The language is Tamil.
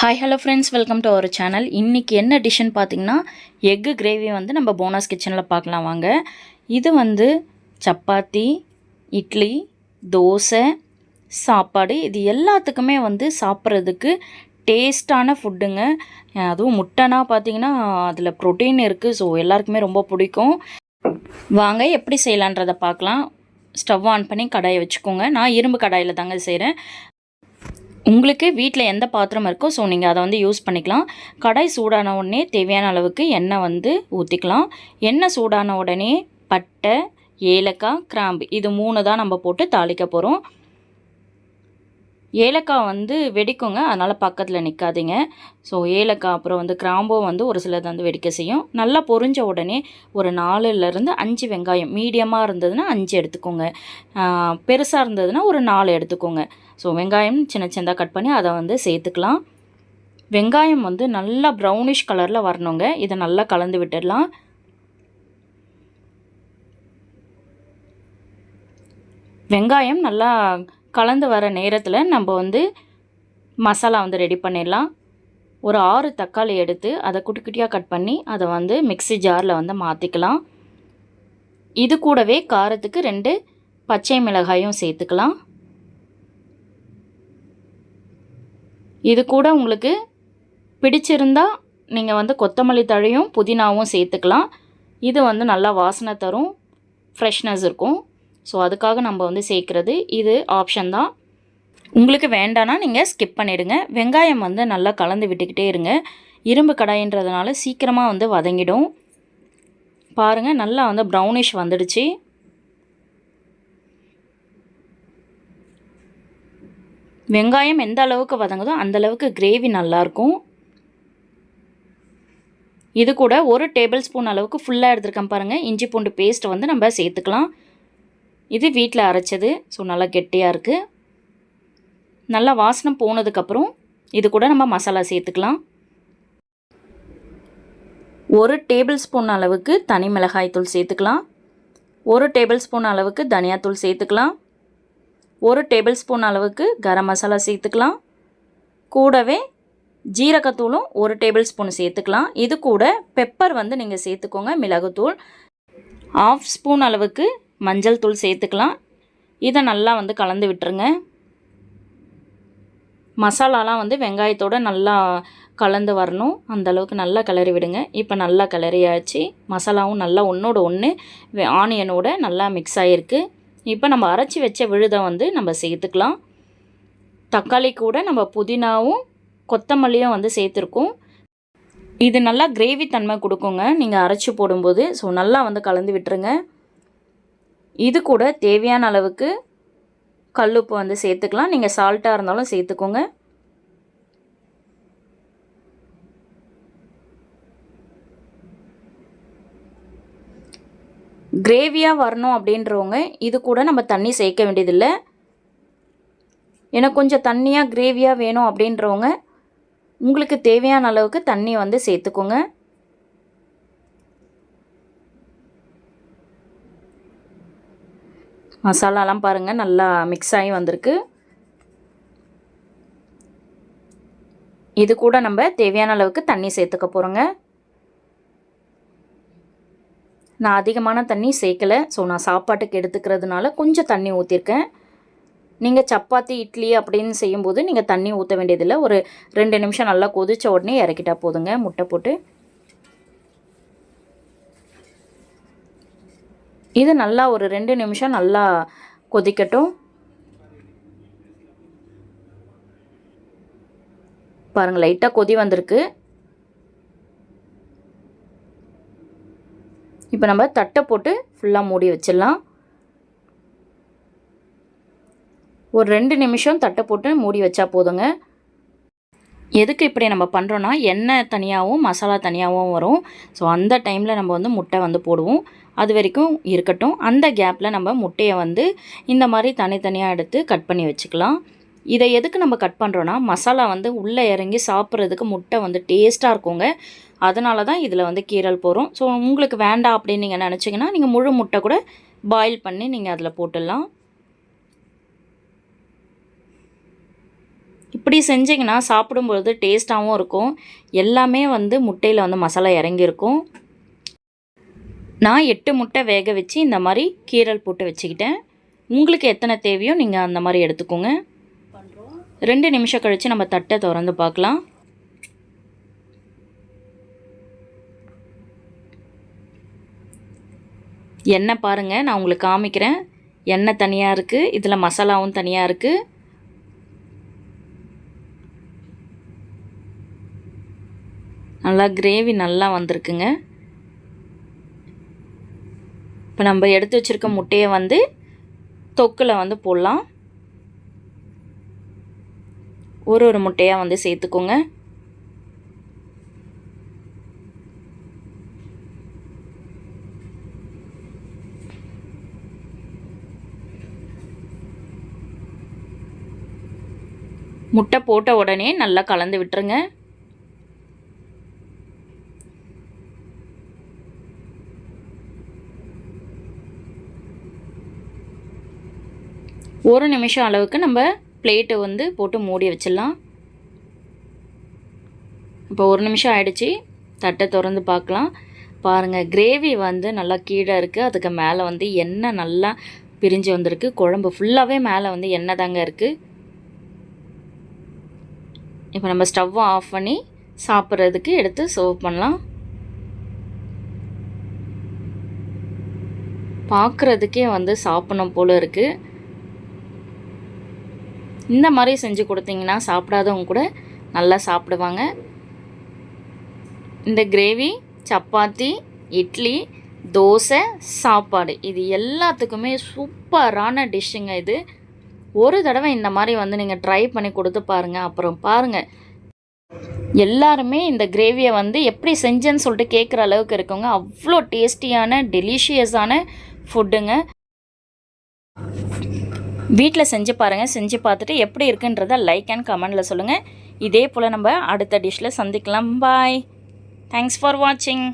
Hi hello friends welcome to our channel இன்றைக்கி என்ன டிஷ்ஷுன்னு பார்த்தீங்கன்னா எக்கு கிரேவி வந்து நம்ம போனஸ் கிச்சனில் பார்க்கலாம் வாங்க. இது வந்து சப்பாத்தி இட்லி தோசை சாப்பாடு. இது எல்லாத்துக்குமே வந்து சாப்பிட்றதுக்கு டேஸ்டான ஃபுட்டுங்க அதுவும் முட்டைனா பார்த்தீங்கன்னா அதில் ப்ரோட்டீன் இருக்குது ஸோ எல்லாருக்குமே ரொம்ப பிடிக்கும். வாங்க எப்படி செய்யலான்றதை பார்க்கலாம். ஸ்டவ் ஆன் பண்ணி கடாயை வச்சுக்கோங்க. நான் இரும்பு கடாயில் தாங்க செய்கிறேன் உங்களுக்கு வீட்டில் எந்த பாத்திரம் இருக்கோ ஸோ நீங்கள் அதை வந்து யூஸ் பண்ணிக்கலாம். கடாய் சூடான உடனே தேவையான அளவுக்கு எண்ணெய் வந்து ஊற்றிக்கலாம் எண்ணெய் சூடான உடனே பட்டை ஏலக்காய் கிராம்பு இது மூணு தான் நம்ம போட்டு தாளிக்க போகிறோம் ஏலக்காய் வந்து வெடிக்குங்க. அதனால் பக்கத்தில் நிற்காதீங்க ஸோ ஏலக்காய் அப்புறம் வந்து கிராம்பும் வந்து ஒரு சிலது வந்து வெடிக்க செய்யும். நல்லா பொரிஞ்ச உடனே ஒரு நாலுலேருந்து அஞ்சு வெங்காயம் மீடியமாக இருந்ததுன்னா அஞ்சு எடுத்துக்கோங்க. பெருசாக இருந்ததுன்னா ஒரு நாலு எடுத்துக்கோங்க. ஸோ வெங்காயம் சின்ன சின்னதாக கட் பண்ணி அதை வந்து சேர்த்துக்கலாம். வெங்காயம் வந்து நல்லா ப்ரௌனிஷ் கலரில் வரணுங்க. இதை நல்லா கலந்து விட்டுடலாம். வெங்காயம் நல்லா கலந்து வர நேரத்தில் நம்ம வந்து மசாலா வந்து ரெடி பண்ணிடலாம். ஒரு ஆறு தக்காளி எடுத்து அதை குட்டி குட்டியாக கட் பண்ணி அதை வந்து மிக்ஸி ஜாரில் வந்து மாற்றிக்கலாம் இது கூடவே காரத்துக்கு ரெண்டு பச்சை மிளகாயும் சேர்த்துக்கலாம். இது கூட உங்களுக்கு பிடிச்சிருந்தா நீங்கள் வந்து கொத்தமல்லி தழையும் புதினாவும் சேர்த்துக்கலாம். இது வந்து நல்லா வாசனை தரும் ஃப்ரெஷ்னஸ் இருக்கும். ஸோ அதுக்காக நம்ம வந்து சேர்க்குறது இது ஆப்ஷன் தான். உங்களுக்கு வேண்டானா நீங்கள் ஸ்கிப் பண்ணிவிடுங்க வெங்காயம் வந்து நல்லா கலந்து விட்டுக்கிட்டே இருங்க. இரும்பு கடாயின்றதுனால சீக்கிரமாக வந்து வதங்கிடும். பாருங்கள் நல்லா வந்து ப்ரௌனிஷ் வந்துடுச்சு. வெங்காயம் எந்த அளவுக்கு வதங்குதோ அந்தளவுக்கு கிரேவி நல்லாயிருக்கும் இது கூட ஒரு டேபிள் ஸ்பூன் அளவுக்கு ஃபுல்லாக எடுத்துருக்கேன் பாருங்கள் இஞ்சி பூண்டு பேஸ்ட் வந்து நம்ம சேர்த்துக்கலாம். இது வீட்டில் அரைச்சது ஸோ நல்லா கெட்டியாக இருக்குது நல்லா வாசனம் போனதுக்கப்புறம் இது கூட நம்ம மசாலா சேர்த்துக்கலாம். ஒரு டேபிள் ஸ்பூன் அளவுக்கு தனி மிளகாய் தூள் சேர்த்துக்கலாம். ஒரு டேபிள் ஸ்பூன் அளவுக்கு தனியாத்தூள் சேர்த்துக்கலாம். ஒரு டேபிள் ஸ்பூன் அளவுக்கு கரம் மசாலா சேர்த்துக்கலாம். கூடவே ஜீரகத்தூளும் ஒரு டேபிள் ஸ்பூன் சேர்த்துக்கலாம். இது கூட பெப்பர் வந்து நீங்கள் சேர்த்துக்கோங்க மிளகுத்தூள். ஆஃப் ஸ்பூன் அளவுக்கு மஞ்சள் தூள் சேர்த்துக்கலாம். இதை நல்லா வந்து கலந்து விட்டுருங்க. மசாலாலாம் வந்து வெங்காயத்தோடு நல்லா கலந்து வரணும். அந்தளவுக்கு நல்லா கிளறி விடுங்க. இப்போ நல்லா கிளறியாச்சு. மசாலாவும் நல்லா ஒன்றோட ஒன்று ஆனியனோட நல்லா மிக்ஸ் ஆகிருக்கு இப்போ நம்ம அரைச்சி வச்ச விழுதை வந்து நம்ம சேர்த்துக்கலாம். தக்காளி கூட நம்ம புதினாவும் கொத்தமல்லியும் வந்து சேர்த்துருக்கோம். இது நல்லா கிரேவி தன்மை கொடுக்குங்க. நீங்கள் அரைச்சி போடும்போது. ஸோ நல்லா வந்து கலந்து விட்டுருங்க. இது கூட தேவையான அளவுக்கு கல்லுப்பு வந்து சேர்த்துக்கலாம். நீங்கள் சால்ட்டாக இருந்தாலும் சேர்த்துக்கோங்க. கிரேவியாக வரணும் அப்படின்றவங்க இது கூட நம்ம தண்ணி சேர்க்க வேண்டியதில்லை. எனக்கு கொஞ்சம் தண்ணியாக கிரேவியாக வேணும் அப்படின்றவங்க உங்களுக்கு தேவையான அளவுக்கு தண்ணி வந்து சேர்த்துக்கோங்க. மசாலாலாம் பாருங்கள் நல்லா மிக்ஸ் ஆகி வந்திருக்கு. இது கூட நம்ம தேவையான அளவுக்கு தண்ணி சேர்த்துக்க போகிறோங்க நான் அதிகமான தண்ணி சேர்க்கலை ஸோ நான் சாப்பாட்டுக்கு எடுத்துக்கிறதுனால கொஞ்சம் தண்ணி ஊற்றிருக்கேன் நீங்கள் சப்பாத்தி இட்லி அப்படின்னு செய்யும்போது நீங்கள் தண்ணி ஊற்ற வேண்டியதில்லை. ஒரு ரெண்டு நிமிஷம் நல்லா கொதித்த உடனே இறக்கிட்டா போதுங்க முட்டை போட்டு. இது நல்லா ஒரு ரெண்டு நிமிஷம் நல்லா கொதிக்கட்டும். பாருங்கள் லைட்டாக கொதி வந்திருக்கு. இப்போ நம்ம தட்டை போட்டு ஃபுல்லாக மூடி வச்சிடலாம். ஒரு ரெண்டு நிமிஷம் தட்டை போட்டு மூடி வச்சா போதுங்க. எதுக்கு இப்படி நம்ம பண்ணுறோன்னா எண்ணெய் தனியாகவும் மசாலா தனியாகவும் வரும். ஸோ அந்த டைமில் நம்ம வந்து முட்டை வந்து போடுவோம். அது வரைக்கும் இருக்கட்டும். அந்த கேப்பில் நம்ம முட்டையை வந்து இந்த மாதிரி தனித்தனியாக எடுத்து கட் பண்ணி வச்சுக்கலாம். இதை எதுக்கு நம்ம கட் பண்ணுறோன்னா மசாலா வந்து உள்ளே இறங்கி சாப்பிட்றதுக்கு முட்டை வந்து டேஸ்ட்டாக இருக்குங்க. அதனால தான் இதில் வந்து கீரல் போகிறோம் ஸோ உங்களுக்கு வேண்டாம் அப்படின்னு நீங்கள் நினச்சிங்கன்னா நீங்கள் முழு முட்டை கூட பாயில் பண்ணி நீங்கள் அதில் போட்டுடலாம். இப்படி செஞ்சிங்கன்னா சாப்பிடும்பொழுது டேஸ்ட்டாகவும் இருக்கும். எல்லாமே வந்து முட்டையில் வந்து மசாலா இறங்கியிருக்கும். நான் எட்டு முட்டை வேக வச்சு இந்த மாதிரி கீரல் போட்டு வச்சுக்கிட்டேன். உங்களுக்கு எத்தனை தேவையோ நீங்கள் அந்த மாதிரி எடுத்துக்கோங்க. ரெண்டு நிமிஷம் கழித்து நம்ம தட்டை திறந்து பார்க்கலாம். எண்ணெய் பாருங்கள் நான் உங்களுக்கு காமிக்கிறேன். எண்ணெய் தனியாக இருக்குது இதில் மசாலாவும் தனியாக இருக்குது நல்லா கிரேவி நல்லா வந்திருக்குங்க. இப்போ நம்ம எடுத்து வச்சுருக்க முட்டையை வந்து தொக்கில் வந்து போடலாம். ஒரு ஒரு முட்டையாக வந்து சேர்த்துக்கோங்க. முட்டை போட்ட உடனே நல்லா கலந்து விட்டுருங்க. ஒரு நிமிஷம் அளவுக்கு நம்ம பிளேட்டை வந்து போட்டு மூடி வச்சிடலாம். இப்போ ஒரு நிமிஷம் ஆயிடுச்சு. தட்டை திறந்து பார்க்கலாம். பாருங்கள் கிரேவி வந்து நல்லா கீழே இருக்குது அதுக்கு மேலே வந்து எண்ணெய் நல்லா பிரிஞ்சு வந்திருக்கு. குழம்பு ஃபுல்லாகவே மேலே வந்து எண்ணெய் தாங்க இருக்குது இப்போ நம்ம ஸ்டவ்வை ஆஃப் பண்ணி சாப்பிட்றதுக்கு எடுத்து சர்வ் பண்ணலாம். பார்க்குறதுக்கே வந்து சாப்பிடணும் போல் இருக்குது இந்த மாதிரி செஞ்சு கொடுத்தீங்கன்னா சாப்பிடாதவங்க கூட நல்லா சாப்பிடுவாங்க. இந்த கிரேவி சப்பாத்தி இட்லி தோசை சாப்பாடு இது எல்லாத்துக்குமே சூப்பரான டிஷ்ஷுங்க இது. ஒரு தடவை இந்த மாதிரி வந்து நீங்கள் ட்ரை பண்ணி கொடுத்து பாருங்கள் அப்புறம் பாருங்கள் எல்லாருமே இந்த கிரேவியை வந்து எப்படி செஞ்சேன்னு சொல்லிட்டு கேட்குற அளவுக்கு இருக்கவங்க அவ்வளோ டேஸ்டியான டெலிஷியஸான ஃபுட்டுங்க. வீட்டில் செஞ்சு பாருங்கள் செஞ்சு பார்த்துட்டு எப்படி இருக்குன்றத லைக் அண்ட் கமெண்டில் சொல்லுங்கள் இதே போல் நம்ம அடுத்த டிஷ்ஷில் சந்திக்கலாம். பாய் தேங்க்ஸ் ஃபார் வாட்சிங்